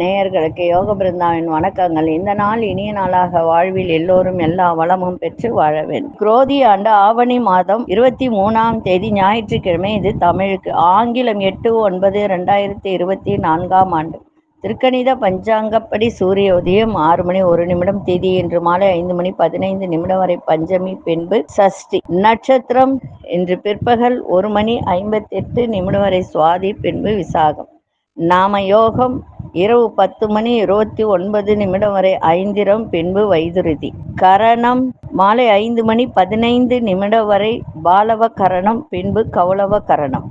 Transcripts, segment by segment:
நேயர்களுக்கு யோக பிருந்தாவின் வணக்கங்கள். இந்த நாள் இனிய நாளாக வாழ்வில் எல்லோரும் எல்லா வளமும் பெற்று வாழ வேண்டும். குரோதி ஆண்டு ஆவணி மாதம் இருபத்தி மூணாம் தேதி ஞாயிற்றுக்கிழமை இது தமிழுக்கு. ஆங்கிலம் எட்டு ஒன்பது ரெண்டாயிரத்தி இருபத்தி நான்காம் ஆண்டு. திருக்கணித பஞ்சாங்கப்படி சூரிய உதயம் ஆறு மணி ஒரு நிமிடம் தேதி இன்று மாலை ஐந்து மணி பதினைந்து நிமிடம் வரை பஞ்சமி பின்பு சஷ்டி. நட்சத்திரம் இன்று பிற்பகல் ஒரு மணி ஐம்பத்தி எட்டு நிமிடம் வரை சுவாதி பின்பு விசாகம். நாம யோகம் இரவு பத்து மணி இருபத்தி ஒன்பது நிமிடம் வரை ஐந்திரம் பின்பு வைதுருதி. கரணம் மாலை ஐந்து மணி பதினைந்து நிமிடம் வரை பாலவ கரணம் பின்பு கௌளவ கரணம்.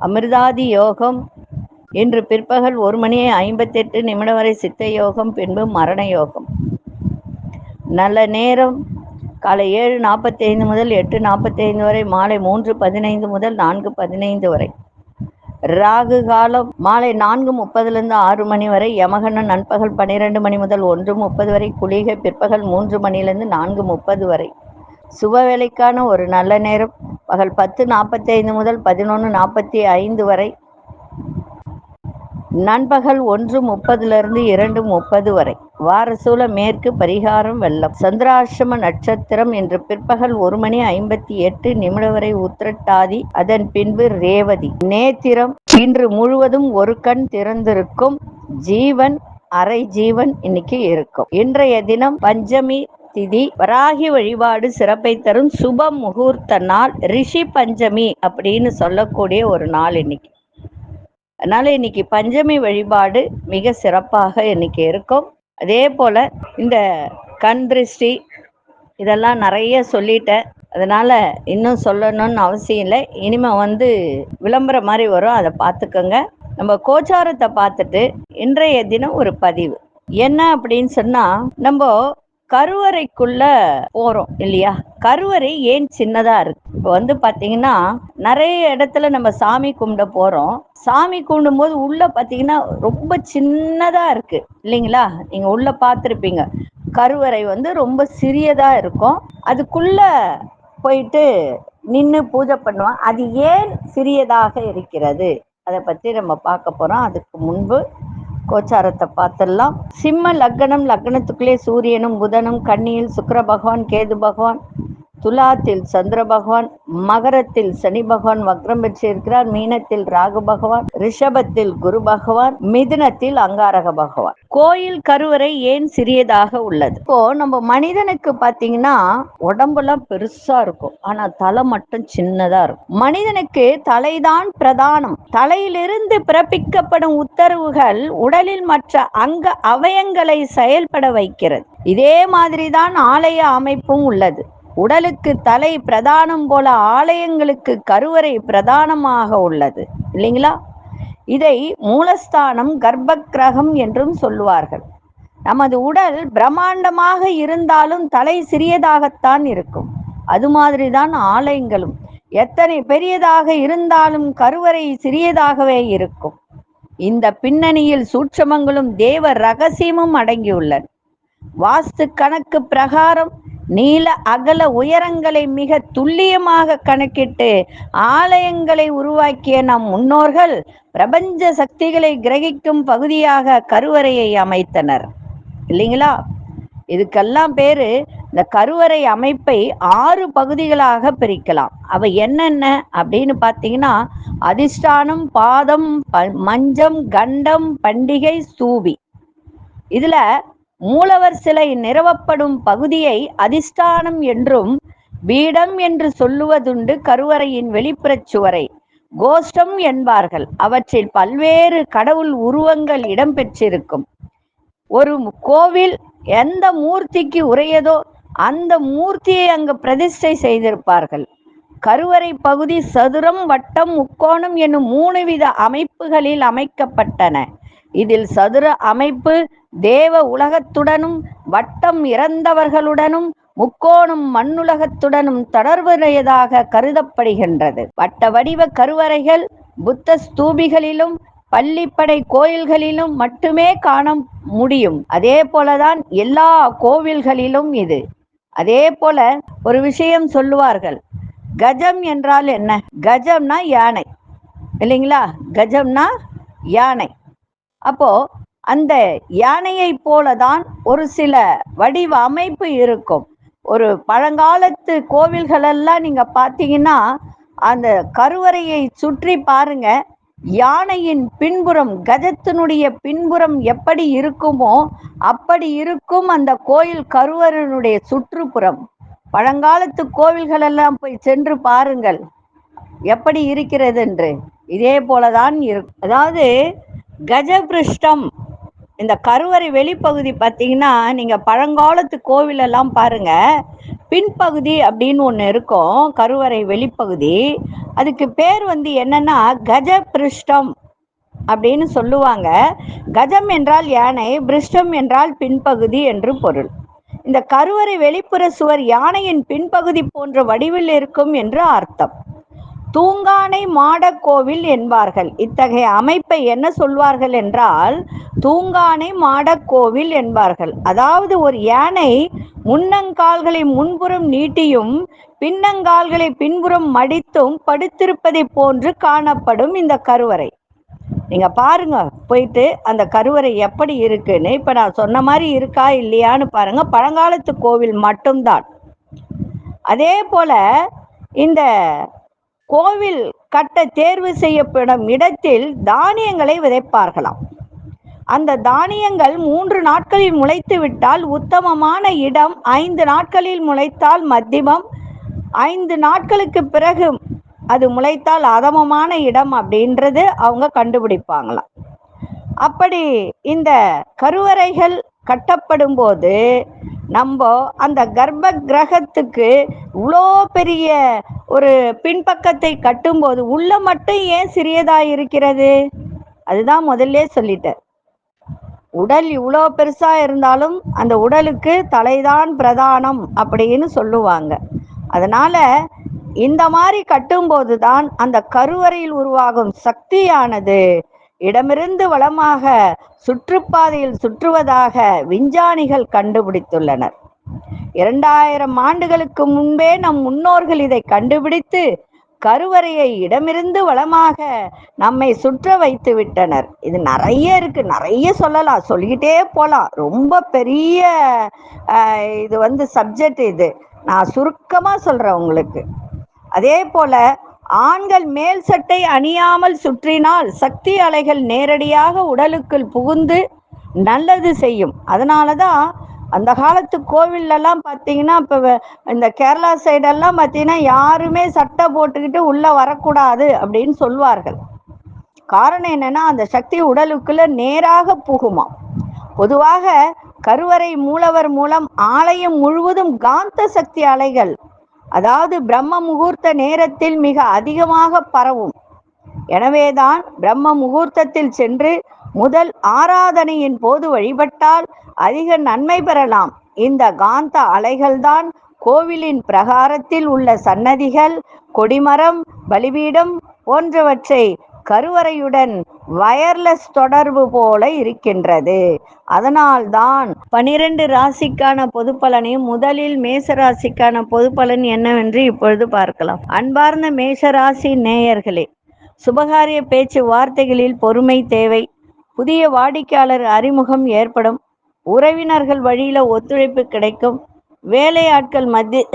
அமிர்தாதி யோகம் இன்று பிற்பகல் ஒரு மணி ஐம்பத்தெட்டு நிமிடம் வரை சித்த யோகம் பின்பு மரண யோகம் நல்ல நேரம் காலை ஏழு நாற்பத்தைந்து முதல் எட்டு நாற்பத்தைந்து வரை மாலை மூன்று பதினைந்து முதல் நான்கு பதினைந்து வரை. ராகு காலம் மாலை நான்கு முப்பதுலேருந்து ஆறு மணி வரை யமகண்ணன் நண்பகல் பன்னிரெண்டு மணி முதல் ஒன்று முப்பது வரை குளிகை பிற்பகல் மூன்று மணிலேருந்து நான்கு முப்பது வரை. சுப வேலைக்கான ஒரு நல்ல நேரம் பகல் பத்து நாற்பத்தைந்து முதல் பதினொன்று நாற்பத்தி ஐந்து வரை நண்பகல் ஒன்று முப்பதுலேருந்து இரண்டு முப்பது வரை. வாரசூல மேற்கு பரிகாரம் வெள்ளம். சந்திராசிரம நட்சத்திரம் இன்று பிற்பகல் ஒரு மணி ஐம்பத்தி எட்டு நிமிடம் வரை உத்திரட்டாதி. அதன் பின்பு ரேவதி. நேத்திரம் இன்று முழுவதும் ஒரு கண் திறந்திருக்கும் ஜீவன் அரை ஜீவன் இன்னைக்கு இருக்கும். இன்றைய தினம் பஞ்சமி திதி. வராகி வழிபாடு சிறப்பை தரும் சுப முகூர்த்த நாள் ரிஷி பஞ்சமி அப்படின்னு சொல்லக்கூடிய ஒரு நாள் இன்னைக்கு. அதனால இன்னைக்கு பஞ்சமி வழிபாடு மிக சிறப்பாக இன்னைக்கு இருக்கும். அதே போல இந்த கண் திருஷ்டி இதெல்லாம் நிறைய சொல்லிட்டேன். அதனால இன்னும் சொல்லணும்னு அவசியம் இல்லை. இனிமே வந்து விளம்பரம் மாதிரி வரும். அதை பார்த்துக்கோங்க. நம்ம கோச்சாரத்தை பார்த்துட்டு இன்றைய தினம் ஒரு பதிவு. என்ன அப்படின்னு சொன்னா நம்ம கருவறைக்குள்ள போறோம் இல்லையா? கருவறை ஏன் சின்னதா இருக்கு? இப்போ வந்து பாத்தீங்கன்னா நிறைய இடத்துல நம்ம சாமி கும்பிட போறோம். சாமி கும்பிடும் போது உள்ள பாத்தீங்கன்னா ரொம்ப சின்னதா இருக்கு இல்லைங்களா? நீங்க உள்ள பார்த்துருப்பீங்க கருவறை வந்து ரொம்ப சிறியதா இருக்கும். அதுக்குள்ள போயிட்டு நின்று பூஜை பண்ணுவோம். அது ஏன் சிறியதாக இருக்கிறது? அதை பத்தி நம்ம பார்க்க போறோம். அதுக்கு முன்பு கோச்சாரத்தை பார்த்துடலாம். சிம்ம லக்னம் லக்னத்துக்குள்ளே சூரியனும் புதனும் கன்னியில் சுக்கர பகவான் கேது பகவான் துலாத்தில் சந்திர பகவான் மகரத்தில் சனி பகவான் வக்ரம் பெற்றிருக்கிறார். மீனத்தில் ராகு பகவான் ரிஷபத்தில் குரு பகவான் மிதுனத்தில் அங்காரக பகவான். கோயில் கருவறை ஏன் சிறியதாக உள்ளது? இப்போ நம்ம மனிதனுக்கு பாத்தீங்கன்னா உடம்புலாம் பெருசா இருக்கும். ஆனா தலை மட்டும் சின்னதா இருக்கும். மனிதனுக்கு தலைதான் பிரதானம். தலையிலிருந்து பிறப்பிக்கப்படும் உத்தரவுகள் உடலில் மற்ற அங்க அவயங்களை செயல்பட வைக்கிறது. இதே மாதிரிதான் ஆலய அமைப்பும் உள்ளது. உடலுக்கு தலை பிரதானம் போல ஆலயங்களுக்கு கருவறை பிரதானமாக உள்ளது. இல்லைங்களா? இதை மூலஸ்தானம் கர்ப்ப கிரகம் என்றும் சொல்லுவார்கள். நமது உடல் பிரம்மாண்டமாக இருந்தாலும் தலை சிறியதாகத்தான் இருக்கும். அது மாதிரிதான் ஆலயங்களும். எத்தனை பெரியதாக இருந்தாலும் கருவறை சிறியதாகவே இருக்கும். இந்த பின்னணியில் சூட்சமங்களும் தேவ ரகசியமும் அடங்கியுள்ளன. வாஸ்து கணக்கு பிரகாரம் நீல அகல உயரங்களை மிக துல்லியமாக கணக்கிட்டு ஆலயங்களை உருவாக்கிய நம் முன்னோர்கள் பிரபஞ்ச சக்திகளை கிரகிக்கும் பகுதியாக கருவறையை அமைத்தனர். இல்லைங்களா? இதுக்கெல்லாம் பேரு இந்த கருவறை அமைப்பை ஆறு பகுதிகளாக பிரிக்கலாம். அவ என்னென்ன? அப்படின்னு பார்த்தீங்கன்னா அதிஷ்டானம் பாதம் மஞ்சம் கண்டம் பண்டிகை சூபி. இதுல மூலவர் சிலை நிறுவப்படும் பகுதியை அதிஷ்டானம் என்றும் பீடம் என்று சொல்லுவதுண்டு கருவறையின் வெளிப்புறச் சுவரை. கோஷ்டம் என்பார்கள். அவற்றில் பல்வேறு கடவுள் உருவங்கள் இடம்பெற்றிருக்கும். ஒரு கோவில் எந்த மூர்த்திக்கு உரையதோ அந்த மூர்த்தியை அங்கு பிரதிஷ்டை செய்திருப்பார்கள். கருவறை பகுதி சதுரம் வட்டம் முக்கோணம் என்னும் மூணு வித அமைப்புகளில் அமைக்கப்பட்டன. இதில் சதுர அமைப்பு தேவ உலகத்துடனும் வட்டம் இறந்தவர்களுடனும் முக்கோணம் மண்ணுலகத்துடனும் தொடர்புடையதாக கருதப்படுகின்றது. வட்ட வடிவ கருவறைகள் புத்த ஸ்தூபிகளிலும் பள்ளிப்படை கோயில்களிலும் மட்டுமே காண முடியும். அதே போலதான் எல்லா கோவில்களிலும் இது. அதே போல ஒரு விஷயம் சொல்லுவார்கள். கஜம் என்றால் என்ன? கஜம்னா யானை. இல்லைங்களா? கஜம்னா யானை. அப்போ அந்த யானையை போலதான் ஒரு சில வடிவ அமைப்பு இருக்கும். ஒரு பழங்காலத்து கோவில்கள் எல்லாம் நீங்க பார்த்தீங்கன்னா அந்த கருவறையை சுற்றி பாருங்க. யானையின் பின்புறம் கஜத்தினுடைய பின்புறம் எப்படி இருக்குமோ அப்படி இருக்கும் அந்த கோயில் கருவறையினுடைய சுற்றுப்புறம். பழங்காலத்து கோவில்கள் எல்லாம் போய் சென்று பாருங்கள். எப்படி இருக்கிறது என்று. இதே போலதான் இருக்கும் அதாவது கஜபிருஷ்டம் இந்த கருவறை வெளிப்பகுதி பார்த்தீங்கன்னா நீங்கள் பழங்காலத்து கோவிலெல்லாம் பாருங்கள் பாருங்க. பின்பகுதி அப்படின்னு ஒன்று இருக்கும் கருவறை வெளிப்பகுதி. அதுக்கு பேர் வந்து என்னன்னா கஜபிருஷ்டம் அப்படின்னு சொல்லுவாங்க. கஜம் என்றால் யானை பிருஷ்டம் என்றால் பின்பகுதி என்று பொருள். இந்த கருவறை வெளிப்புற சுவர் யானையின் பின்பகுதி போன்ற வடிவில் இருக்கும் என்று அர்த்தம். தூங்கானை மாடக்கோவில் என்பார்கள். இத்தகைய அமைப்பை என்ன சொல்வார்கள் என்றால் தூங்கானை மாடக்கோவில் என்பார்கள். அதாவது ஒரு யானை முன்னங்கால்களை முன்புறம் நீட்டியும் பின்னங்கால்களை பின்புறம் மடித்தும் படுத்திருப்பதை போன்று காணப்படும் இந்த கருவறை. நீங்க பாருங்க போயிட்டு அந்த கருவறை எப்படி இருக்குன்னு இப்ப நான் சொன்ன மாதிரி இருக்கா இல்லையான்னு பாருங்க. பழங்காலத்து கோவில் மட்டும்தான். அதே போல இந்த கோவில் கட்ட தேர்வு செய்யப்படும் இடத்தில் தானியங்களை விதைப்பார்களாம். அந்த தானியங்கள் மூன்று நாட்களில் முளைத்து விட்டால் உத்தமமான இடம் ஐந்து நாட்களில் முளைத்தால் மத்தியமம் ஐந்து நாட்களுக்கு பிறகு அது முளைத்தால் அதமமான இடம் அப்படின்றது அவங்க கண்டுபிடிப்பாங்களாம். அப்படி இந்த கருவறைகள் கட்டப்படும் போது நம்ம அந்த கர்ப்ப கிரகத்துக்கு இவ்வளோ பெரிய ஒரு பின்பக்கத்தை கட்டும்போது உள்ள மட்டும் ஏன் சிறியதா இருக்கிறது? அதுதான் முதல்ல சொல்லிட்டேன். உடல் இவ்வளோ பெருசா இருந்தாலும் அந்த உடலுக்கு தலைதான் பிரதானம் அப்படின்னு சொல்லுவாங்க. அதனால இந்த மாதிரி கட்டும்போது தான் அந்த கருவறையில் உருவாகும் சக்தியானது இடமிருந்து வளமாக சுற்றுப்பாதையில் சுற்றுவதாக விஞ்ஞானிகள் கண்டுபிடித்துள்ளனர். இரண்டாயிரம் ஆண்டுகளுக்கு முன்பே நம் முன்னோர்கள் இதை கண்டுபிடித்து கருவறையை இடமிருந்து வளமாக நம்மை சுற்ற வைத்து விட்டனர். இது நிறைய இருக்கு. நிறைய சொல்லலாம். சொல்லிக்கிட்டே போலாம். ரொம்ப பெரிய இது வந்து சப்ஜெக்ட் இது. நான் சுருக்கமா சொல்றேன் உங்களுக்கு. அதே போல ஆண்கள் மேல் சட்டை அணியாமல் சுற்றினால் சக்தி அலைகள் நேரடியாக உடலுக்குள் புகுந்து நல்லது செய்யும். அதனால தான் அந்த காலத்து கோவில்லலாம் பார்த்தீங்கன்னா இப்போ இந்த கேரளா சைடெல்லாம் பார்த்தீங்கன்னா யாருமே சட்டை போட்டுக்கிட்டு உள்ளே வரக்கூடாது அப்படின்னு சொல்வார்கள். காரணம் என்னன்னா அந்த சக்தி உடலுக்குள்ள நேராக புகுமாம். பொதுவாக கருவறை மூலவர் மூலம் ஆலயம் முழுவதும் காந்த சக்தி அலைகள் அதாவது பிரம்ம முகூர்த்த நேரத்தில் மிக அதிகமாக பரவும். எனவேதான் பிரம்ம முகூர்த்தத்தில் சென்று முதல் ஆராதனையின் போது வழிபட்டால் அதிக நன்மை பெறலாம். இந்த காந்த அலைகள்தான் கோவிலின் பிரகாரத்தில் உள்ள சன்னதிகள் கொடிமரம் பலிபீடம் போன்றவற்றை கருவறையுடன் வயர்லெஸ் தொடர்பு போல இருக்கின்றது. அதனால்தான் பனிரெண்டு ராசிக்கான பொது பலனையும் முதலில் மேச ராசிக்கான பொது பலன் என்னவென்று இப்பொழுது பார்க்கலாம். அன்பார்ந்த மேஷராசி நேயர்களே சுபகாரிய பேச்சு வார்த்தைகளில் பொறுமை தேவை. புதிய வாடிக்கையாளர் அறிமுகம் ஏற்படும். உறவினர்கள் வழியில ஒத்துழைப்பு கிடைக்கும். வேலையாட்கள் மதி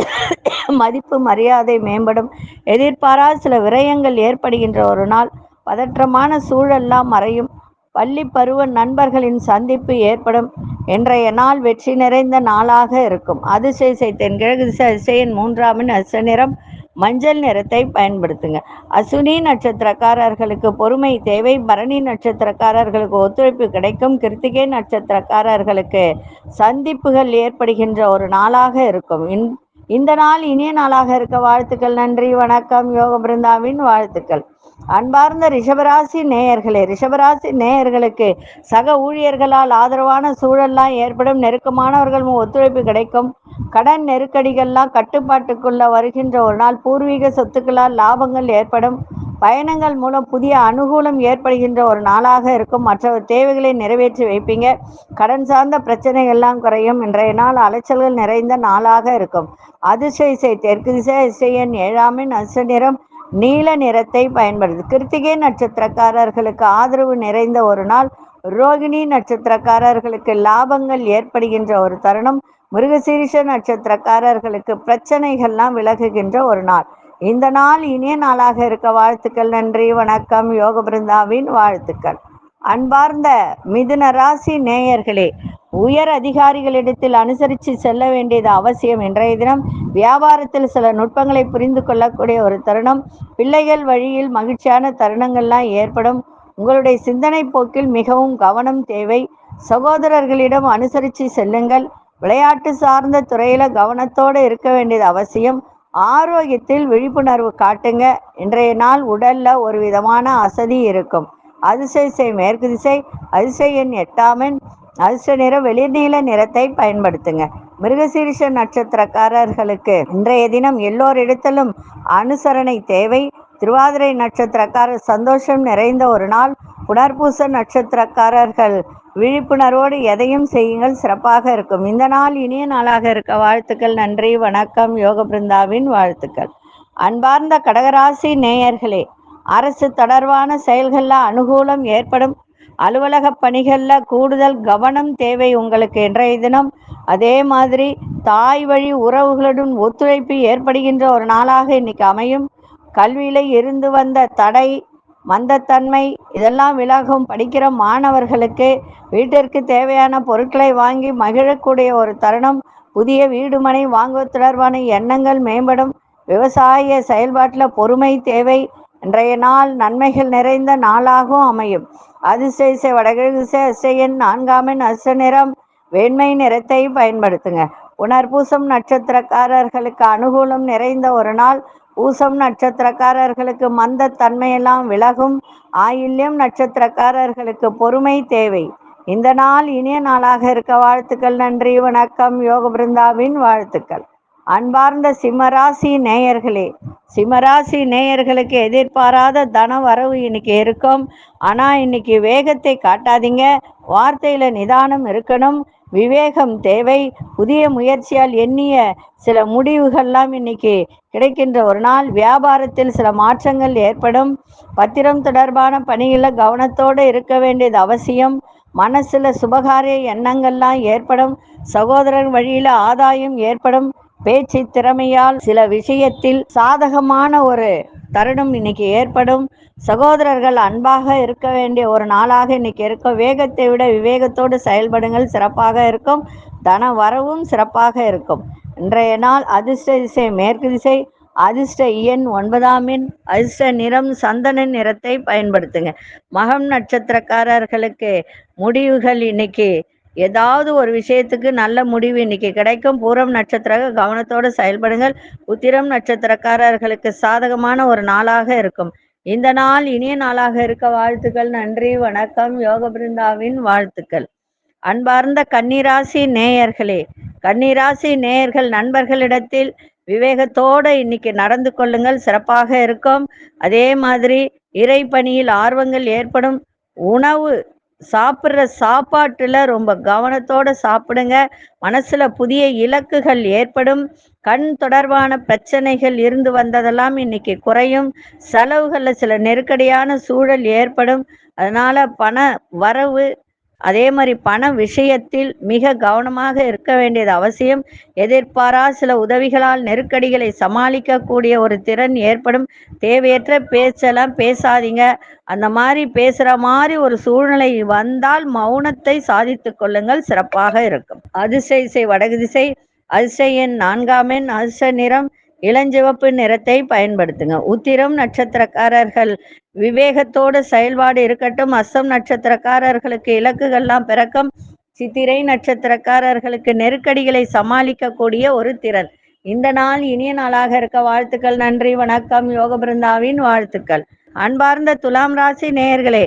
மதிப்பு மரியாதை மேம்படும். எதிர்பாராத சில விரயங்கள் ஏற்படுகின்ற ஒரு நாள். பதற்றமான சூழல்லாம் மறையும். பள்ளி பருவ நண்பர்களின் சந்திப்பு ஏற்படும். இன்றைய நாள் வெற்றி நிறைந்த நாளாக இருக்கும். அதிசய தென்கிழக்கு திசையின் மூன்றாமின் அச நிறம். மஞ்சள் நிறத்தை பயன்படுத்துங்க. அசுனி நட்சத்திரக்காரர்களுக்கு பொறுமை தேவை. பரணி நட்சத்திரக்காரர்களுக்கு ஒத்துழைப்பு கிடைக்கும். கிருத்திகை நட்சத்திரக்காரர்களுக்கு சந்திப்புகள் ஏற்படுகின்ற ஒரு நாளாக இருக்கும். இன்- இந்த நாள் இனிய நாளாக இருக்க. வாழ்த்துக்கள் நன்றி வணக்கம். யோக பிருந்தாவின் வாழ்த்துக்கள். அன்பார்ந்த ரிஷபராசி நேயர்களே ரிஷபராசி நேயர்களுக்கு சக ஊழியர்களால் ஆதரவான சூழல்லாம் ஏற்படும் நெருக்கமானவர்கள் ஒத்துழைப்பு கிடைக்கும். கடன் நெருக்கடிகள்லாம் கட்டுப்பாட்டுக்குள்ள வருகின்ற ஒரு நாள் பூர்வீக சொத்துக்களால் லாபங்கள் ஏற்படும். பயணங்கள் மூலம் புதிய அனுகூலம் ஏற்படுகின்ற ஒரு நாளாக இருக்கும். மற்ற தேவைகளை நிறைவேற்றி வைப்பீங்க. கடன் சார்ந்த பிரச்சனைகள்லாம் குறையும். இன்றைய நாள் அலைச்சல்கள் நிறைந்த நாளாக இருக்கும். அதிர்ஷ்ட இசை தெற்கு திசை இசையன் ஏழாமின் அச நிறம் நீல நிறத்தை பயன்படுது. கிருத்திகை நட்சத்திரக்காரர்களுக்கு ஆதரவு நிறைந்த ஒரு நாள் ரோகிணி நட்சத்திரக்காரர்களுக்கு லாபங்கள் ஏற்படுகின்ற ஒரு தருணம். மிருகசீரிஷ நட்சத்திரக்காரர்களுக்கு பிரச்சனைகள்லாம் விலகுகின்ற ஒரு நாள். இந்த நாள் இனிய நாளாக இருக்க வாழ்த்துக்கள் நன்றி வணக்கம் யோக பிருந்தாவின் வாழ்த்துக்கள். அன்பார்ந்த மிதுன ராசி நேயர்களே உயர் அதிகாரிகளிடத்தில் அனுசரித்து செல்ல வேண்டியது அவசியம். இன்றைய தினம் வியாபாரத்தில் சில நுட்பங்களை புரிந்து கொள்ளக்கூடிய ஒரு தருணம். பிள்ளைகள் வழியில் மகிழ்ச்சியான தருணங்கள்லாம் ஏற்படும். உங்களுடைய சிந்தனை போக்கில் மிகவும் கவனம் தேவை. சகோதரர்களிடம் அனுசரித்து செல்லுங்கள். விளையாட்டு சார்ந்த துறையில கவனத்தோடு இருக்க வேண்டியது அவசியம். ஆரோக்கியத்தில் விழிப்புணர்வு காட்டுங்க. இன்றைய நாள் உடல்ல ஒரு விதமான அசதி இருக்கும். அதிசய மேற்கு திசை அதிசயன் எட்டாமன் அதிர்ஷ்ட நிறம் வெளிநீல நிறத்தை பயன்படுத்துங்க. மிருகசீரிஷ நட்சத்திரக்காரர்களுக்கு இன்றைய தினம் எல்லோரிடத்திலும் அனுசரணை தேவை. திருவாதிரை நட்சத்திரக்காரர் சந்தோஷம் நிறைந்த ஒரு நாள். புனர்பூச நட்சத்திரக்காரர்கள் விழிப்புணர்வோடு எதையும் செய்யுங்கள் சிறப்பாக இருக்கும். இந்த நாள் இனிய நாளாக இருக்க வாழ்த்துக்கள் நன்றி வணக்கம் யோக பிருந்தாவின் வாழ்த்துக்கள். அன்பார்ந்த கடகராசி நேயர்களே அரசு தொடர்பான செயல்களில் அனுகூலம் ஏற்படும். அலுவலக பணிகளில் கூடுதல் கவனம் தேவை உங்களுக்கு இன்றைய தினம். அதே மாதிரி தாய் வழி உறவுகளுடன் ஒத்துழைப்பு ஏற்படுகின்ற ஒரு நாளாக இன்னைக்கு அமையும். கல்வியில் இருந்து வந்த தடை மந்தத்தன்மை இதெல்லாம் விலகும். படிக்கிற மாணவர்களுக்கு வீட்டிற்கு தேவையான பொருட்களை வாங்கி மகிழக்கூடிய ஒரு தருணம். புதிய வீடு மனை வாங்குவது தொடர்பான எண்ணங்கள் மேம்படும். விவசாய செயல்பாட்டில் பொறுமை தேவை. இன்றைய நாள் நன்மைகள் நிறைந்த நாளாகவும் அமையும். அதிசயசை வடகிழக்கு அசையன் நான்காமின் அச நிறம் வெண்மை நிறத்தை பயன்படுத்துங்க. உணர்பூசம் நட்சத்திரக்காரர்களுக்கு அனுகூலம் நிறைந்த ஒரு நாள் பூசம் நட்சத்திரக்காரர்களுக்கு மந்த தன்மையெல்லாம் விலகும். ஆயில்யம் நட்சத்திரக்காரர்களுக்கு பொறுமை தேவை. இந்த நாள் இனிய நாளாக இருக்க வாழ்த்துக்கள் நன்றி வணக்கம் யோக பிருந்தாவின் வாழ்த்துக்கள். அன்பார்ந்த சிம்மராசி நேயர்களே சிம்மராசி நேயர்களுக்கு எதிர்பாராத தன வரவு இன்னைக்கு இருக்கும். ஆனால் இன்னைக்கு வேகத்தை காட்டாதீங்க. வார்த்தையில் நிதானம் இருக்கணும். விவேகம் தேவை. புதிய முயற்சியால் எண்ணிய சில முடிவுகள்லாம் இன்னைக்கு கிடைக்கின்ற ஒரு நாள். வியாபாரத்தில் சில மாற்றங்கள் ஏற்படும். பத்திரம் தொடர்பான பணிகளில் கவனத்தோடு இருக்க வேண்டியது அவசியம். மனசில் சுபகாரிய எண்ணங்கள்லாம் ஏற்படும். சகோதரர் வழியில் ஆதாயம் ஏற்படும். பேச்சு திறமையால் சில விஷயத்தில் சாதகமான ஒரு தருணம் இன்னைக்கு ஏற்படும். சகோதரர்கள் அன்பாக இருக்க வேண்டிய ஒரு நாளாக இன்னைக்கு இருக்கும். வேகத்தை விட விவேகத்தோடு செயல்படுங்கள். சிறப்பாக இருக்கும். தன வரவும் சிறப்பாக இருக்கும். இன்றைய நாள் அதிர்ஷ்ட திசை மேற்கு திசை அதிர்ஷ்ட இயன் ஒன்பதாம் எண் அதிர்ஷ்ட நிறம் சந்தன நிறத்தை பயன்படுத்துங்க. மகம் நட்சத்திரக்காரர்களுக்கு முடிவுகள் இன்னைக்கு ஏதாவது ஒரு விஷயத்துக்கு நல்ல முடிவு இன்னைக்கு கிடைக்கும். பூரம் நட்சத்திர கவனத்தோடு செயல்படுங்கள். உத்திரம் நட்சத்திரக்காரர்களுக்கு சாதகமான ஒரு நாளாக இருக்கும். இந்த நாள் இனிய நாளாக இருக்க வாழ்த்துக்கள். நன்றி வணக்கம். யோக பிருந்தாவின் வாழ்த்துக்கள். அன்பார்ந்த கன்னிராசி நேயர்களே கன்னிராசி நேயர்கள் நண்பர்களிடத்தில் விவேகத்தோடு இன்னைக்கு நடந்து கொள்ளுங்கள். சிறப்பாக இருக்கும். அதே மாதிரி இறைப்பணியில் ஆர்வங்கள் ஏற்படும். உணவு சாப்பிட்ற சாப்பாட்டில் ரொம்ப கவனத்தோடு சாப்பிடுங்க. மனசில் புதிய இலக்குகள் ஏற்படும். கண் தொடர்பான பிரச்சனைகள் இருந்து வந்ததெல்லாம் இன்னைக்கு குறையும். செலவுகளில் சில நெருக்கடியான சூழல் ஏற்படும். அதனால் பண வரவு அதே மாதிரி பண விஷயத்தில் மிக கவனமாக இருக்க வேண்டியது அவசியம். எதிர்பாரா சில உதவிகளால் நெருக்கடிகளை சமாளிக்கக்கூடிய ஒரு திறன் ஏற்படும். தேவையற்ற பேச்செல்லாம் பேசாதீங்க. அந்த மாதிரி பேசுகிற மாதிரி ஒரு சூழ்நிலை வந்தால் மௌனத்தை சாதித்து கொள்ளுங்கள். சிறப்பாக இருக்கும். அதிசய இசை வடகு திசை. அதிசயன் நான்காம் எண் அதிர்ஷ்ட நிறம். இளஞ்சிவப்பு நிறத்தை பயன்படுத்துங்க. உத்திரம் நட்சத்திரக்காரர்கள் விவேகத்தோடு செயல்பாடு இருக்கட்டும். அஸ்ஸம் நட்சத்திரக்காரர்களுக்கு இலக்குகள்லாம் பிறக்கம். சித்திரை நட்சத்திரக்காரர்களுக்கு நெருக்கடிகளை சமாளிக்கக்கூடிய ஒரு திறன். இந்த நாள் இனிய நாளாக இருக்க வாழ்த்துக்கள் நன்றி வணக்கம். யோக பிருந்தாவின் வாழ்த்துக்கள். அன்பார்ந்த துலாம் ராசி நேயர்களே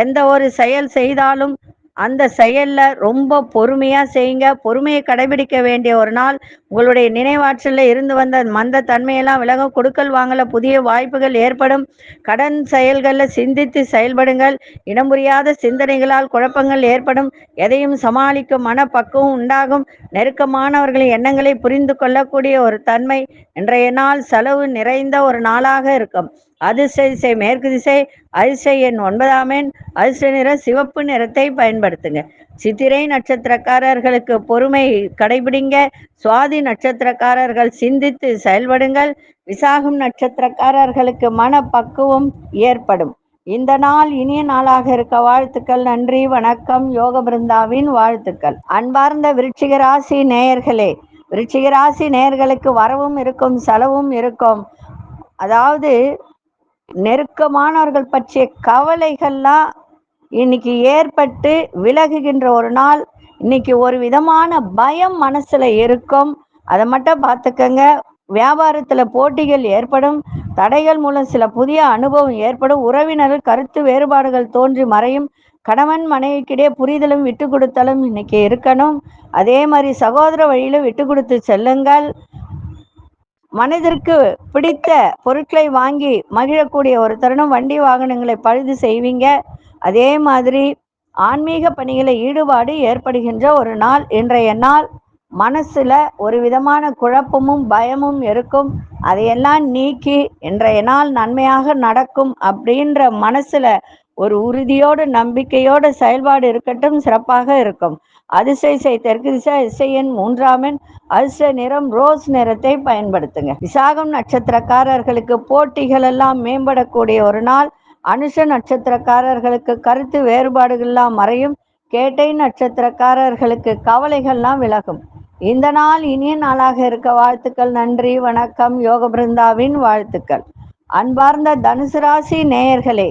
எந்த ஒரு செயல் செய்தாலும் அந்த செயல்ல ரொம்ப பொறுமையா செய்யுங்க. பொறுமையை கடைபிடிக்க வேண்டிய ஒரு நாள் உங்களுடைய நினைவாற்றல்ல இருந்து வந்த மந்த தன்மையெல்லாம் விலக கொடுக்கல் வாங்கல. புதிய வாய்ப்புகள் ஏற்படும். கடன் செயல்கள்ல சிந்தித்து செயல்படுங்கள். இனமுறியாத சிந்தனைகளால் குழப்பங்கள் ஏற்படும். எதையும் சமாளிக்கும் மனப்பக்குவம் உண்டாகும். நெருக்கமானவர்களின் எண்ணங்களை புரிந்து கொள்ளக்கூடிய ஒரு தன்மை இன்றைய நாள் செலவு நிறைந்த ஒரு நாளாக இருக்கும். அதிர்ஷ்ட திசை மேற்கு திசை அதிர்ஷ்ட எண் ஒன்பதாம் எண் அதிர்ஷ்ட நிற சிவப்பு நிறத்தை பயன்படுத்துங்க. சித்திரை நட்சத்திரக்காரர்களுக்கு பொறுமை கடைபிடிங்க. சுவாதி நட்சத்திரக்காரர்கள் சிந்தித்து செயல்படுங்கள். விசாகம் நட்சத்திரக்காரர்களுக்கு மனப்பக்குவம் ஏற்படும். இந்த நாள் இனிய நாளாக இருக்க வாழ்த்துக்கள் நன்றி வணக்கம் யோக பிருந்தாவின் வாழ்த்துக்கள். அன்பார்ந்த விருச்சிக ராசி நேயர்களே விருச்சிக ராசி நேயர்களுக்கு வரவும் இருக்கும் செலவும் இருக்கும். அதாவது நெருக்கமானவர்கள் பற்றிய கவலைகள்லாம் இன்னைக்கு ஏற்பட்டு விலகுகின்ற ஒரு நாள். இன்னைக்கு ஒரு விதமான பயம் மனசுல இருக்கும். அதை மட்டும் பார்த்துக்கங்க. வியாபாரத்துல போட்டிகள் ஏற்படும். தடைகள் மூலம் சில புதிய அனுபவம் ஏற்படும். உறவினர்கள் கருத்து வேறுபாடுகள் தோன்றி மறையும். கணவன் மனைவிக்கிடையே புரிதலும் விட்டு கொடுத்தலும் இன்னைக்கு இருக்கணும். அதே மாதிரி சகோதர வழியில விட்டு கொடுத்து செல்லுங்கள். மனதிற்கு பிடித்த பொருட்களை வாங்கி மகிழக்கூடிய ஒரு தருணம். வண்டி வாகனங்களை பழுது செய்வீங்க. அதே மாதிரி ஆன்மீக பணிகளை ஈடுபாடு ஏற்படுகின்ற ஒரு நாள். இன்றைய நாள் மனசுல ஒரு விதமான குழப்பமும் பயமும் இருக்கும். அதையெல்லாம் நீக்கி இன்றைய நாள் நன்மையாக நடக்கும் அப்படின்ற மனசுல ஒரு உறுதியோடு நம்பிக்கையோடு செயல்பாடு இருக்கட்டும் சிறப்பாக இருக்கும். அதிசய தெற்கு திசை இசையின் மூன்றாமின் எண் அதிர்ஷ்ட நிறம் ரோஸ் நிறத்தை பயன்படுத்துங்க. விசாகம் நட்சத்திரக்காரர்களுக்கு போட்டிகள் எல்லாம் மேம்படக்கூடிய ஒரு நாள். அனுஷ நட்சத்திரக்காரர்களுக்கு கருத்து வேறுபாடுகள்லாம் மறையும். கேட்டை நட்சத்திரக்காரர்களுக்கு கவலைகள்லாம் விலகும். இந்த நாள் இனிய நாளாக இருக்க வாழ்த்துக்கள் நன்றி வணக்கம் யோக பிருந்தாவின் வாழ்த்துக்கள். அன்பார்ந்த தனுசு ராசி நேயர்களே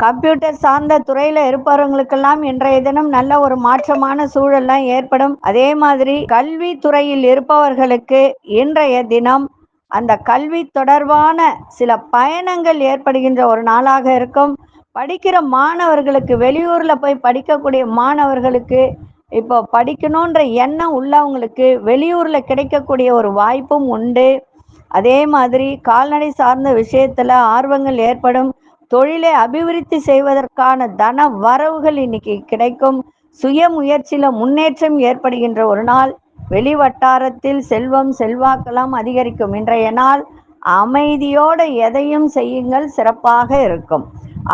கம்ப்யூட்டர் சார்ந்த துறையில இருப்பவர்களுக்கெல்லாம் இன்றைய தினம் நல்ல ஒரு மாற்றமான சூழல்லாம் ஏற்படும். அதே மாதிரி கல்வி துறையில் இருப்பவர்களுக்கு இன்றைய தினம் அந்த கல்வி தொடர்பான சில பயணங்கள் ஏற்படுகின்ற ஒரு நாளாக இருக்கும். படிக்கிற மாணவர்களுக்கு வெளியூர்ல போய் படிக்கக்கூடிய மாணவர்களுக்கு இப்போ படிக்கணுன்ற எண்ணம் உள்ளவங்களுக்கு வெளியூர்ல கிடைக்கக்கூடிய ஒரு வாய்ப்பும் உண்டு. அதே மாதிரி கால்நடை சார்ந்த விஷயத்துல ஆர்வங்கள் ஏற்படும். தொழிலை அபிவிருத்தி செய்வதற்கான தன வரவுகள் இன்னைக்கு கிடைக்கும். சுய முயற்சியில முன்னேற்றம் ஏற்படுகின்ற ஒரு நாள். வெளி வட்டாரத்தில் செல்வம் செல்வாக்கெல்லாம் அதிகரிக்கும். இன்றைய நாள் அமைதியோட எதையும் செய்யுங்கள் சிறப்பாக இருக்கும்.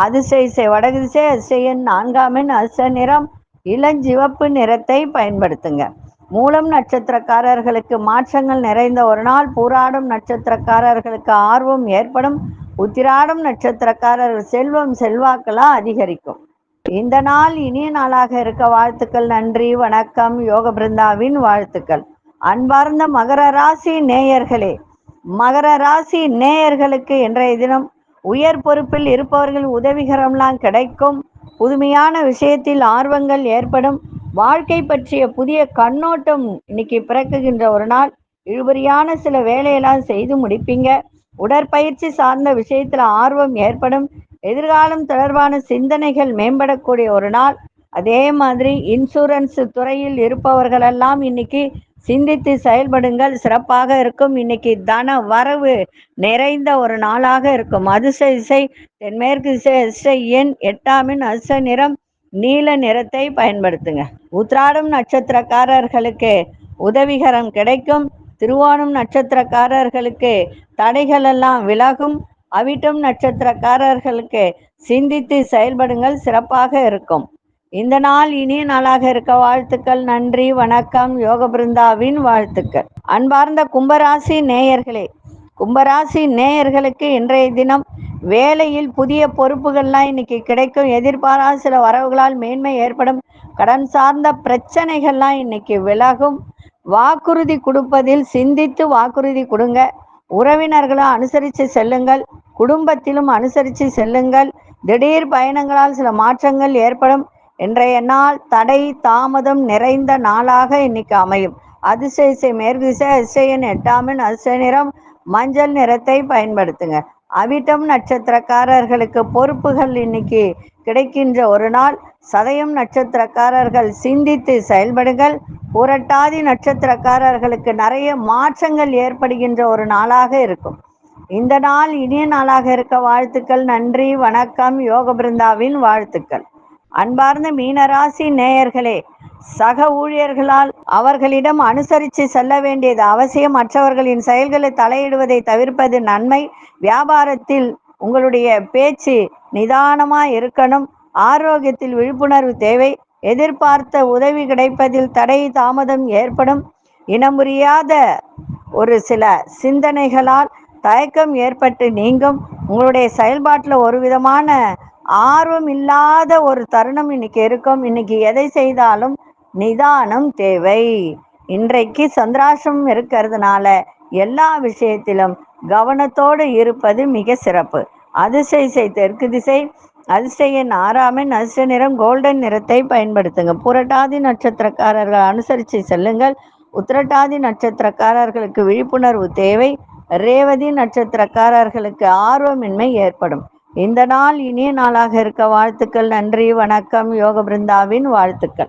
அதிசய வடகு திசை அதிசயன் நான்காம் அச நிறம் இளஞ்சிவப்பு நிறத்தை பயன்படுத்துங்க. மூலம் நட்சத்திரக்காரர்களுக்கு மாற்றங்கள் நிறைந்த ஒரு நாள். பூராடும் நட்சத்திரக்காரர்களுக்கு ஆர்வம் ஏற்படும். உத்திராடம் நட்சத்திரக்காரர் செல்வம் செல்வாக்கெல்லாம் அதிகரிக்கும். இந்த நாள் இனிய நாளாக இருக்க வாழ்த்துக்கள் நன்றி வணக்கம் யோக பிருந்தாவின் வாழ்த்துக்கள். அன்பார்ந்த மகர ராசி நேயர்களே மகர ராசி நேயர்களுக்கு இன்றைய தினம் உயர் பொறுப்பில் இருப்பவர்கள் உதவிகரம்லாம் கிடைக்கும். புதுமையான விஷயத்தில் ஆர்வங்கள் ஏற்படும். வாழ்க்கை பற்றிய புதிய கண்ணோட்டம் இன்னைக்கு பிறக்குகின்ற ஒரு நாள். இழுபறியான சில வேலையெல்லாம் செய்து முடிப்பீங்க. உடற்பயிற்சி சார்ந்த விஷயத்துல ஆர்வம் ஏற்படும். எதிர்காலம் தொடர்பான சிந்தனைகள் மேம்படக்கூடிய ஒரு நாள். அதே மாதிரி இன்சூரன்ஸ் துறையில் இருப்பவர்களெல்லாம் இன்னைக்கு சிந்தித்து செயல்படுங்கள். சிறப்பாக இருக்கும். இன்னைக்கு தன வரவு நிறைந்த ஒரு நாளாக இருக்கும். அதிசய இசை தென்மேற்கு இசை இசை எண் எட்டாமின் அதிசய நிறம் நீல நிறத்தை பயன்படுத்துங்க. உத்ராடம் நட்சத்திரக்காரர்களுக்கு உதவிகரம் கிடைக்கும். திருவோணம் நட்சத்திரக்காரர்களுக்கு தடைகள் எல்லாம் விலகும் அவிட்டம் நட்சத்திரக்காரர்களுக்கு சிந்தித்து செயல்படுங்கள் சிறப்பாக இருக்கும். இந்த நாள் இனிய நாளாக இருக்க வாழ்த்துக்கள் நன்றி வணக்கம் யோக பிருந்தாவின் வாழ்த்துக்கள். அன்பார்ந்த கும்பராசி நேயர்களே கும்பராசி நேயர்களுக்கு இன்றைய தினம் வேலையில் புதிய பொறுப்புகள்லாம் இன்னைக்கு கிடைக்கும். எதிர்பாராத சில வரவுகளால் மேன்மை ஏற்படும். கடன் சார்ந்த பிரச்சனைகள்லாம் இன்னைக்கு விலகும். வாக்குறுதி கொடுப்பதில் சிந்தித்து வாக்குறுதி கொடுங்க. உறவினர்களும் அனுசரித்து செல்லுங்கள் குடும்பத்திலும் அனுசரித்து செல்லுங்கள். திடீர் பயணங்களால் சில மாற்றங்கள் ஏற்படும். இன்றைய நாள் தடை தாமதம் நிறைந்த நாளாக இன்னைக்கு அமையும். அதிசய மேற்கு திசை அதிசயன் எட்டாமின் அதிசய நிறம். மஞ்சள் நிறத்தை பயன்படுத்துங்க. அவிட்டம் நட்சத்திரக்காரர்களுக்கு பொறுப்புகள் இன்னைக்கு கிடைக்கின்ற ஒரு நாள் சதயம் நட்சத்திரக்காரர்கள் சிந்தித்து செயல்படுங்கள். புரட்டாதி நட்சத்திரக்காரர்களுக்கு நிறைய மாற்றங்கள் ஏற்படுகின்ற ஒரு நாளாக இருக்கும். இந்த நாள் இனிய நாளாக இருக்க வாழ்த்துக்கள் நன்றி வணக்கம் யோக பிருந்தாவின் வாழ்த்துக்கள். அன்பார்ந்த மீனராசி நேயர்களே சக ஊழியர்களால் அவர்களிடம் அனுசரித்து செல்ல வேண்டியது அவசியம். மற்றவர்களின் செயல்களை தலையிடுவதை தவிர்ப்பது நன்மை. வியாபாரத்தில் உங்களுடைய பேச்சு நிதானமா இருக்கணும். ஆரோக்கியத்தில் விழிப்புணர்வு தேவை. எதிர்பார்த்த உதவி கிடைப்பதில் தடை தாமதம் ஏற்படும். இனமுறியாத ஒரு சில சிந்தனைகளால் தயக்கம் ஏற்பட்டு நீங்கும். உங்களுடைய செயல்பாட்டில் ஒரு விதமான ஆர்வம் இல்லாத ஒரு தருணம் இன்னைக்கு இருக்கும். இன்னைக்கு எதை செய்தாலும் நிதானம் தேவை. இன்றைக்கு சந்திராசம் இருக்கிறதுனால எல்லா விஷயத்திலும் கவனத்தோடு இருப்பது மிக சிறப்பு. அதிர்ஷ்ட தெற்கு திசை. அதிர்ஷ்ட ஆறாமின் அதிர்ஷ்ட நிறம் கோல்டன் நிறத்தை பயன்படுத்துங்க. புரட்டாதி நட்சத்திரக்காரர்கள் அனுசரித்து செல்லுங்கள். உத்திரட்டாதி நட்சத்திரக்காரர்களுக்கு விழிப்புணர்வு தேவை. ரேவதி நட்சத்திரக்காரர்களுக்கு ஆர்வமின்மை ஏற்படும். இந்த நாள் இனிய நாளாக இருக்க வாழ்த்துக்கள். நன்றி வணக்கம். யோக பிருந்தாவின் வாழ்த்துக்கள்.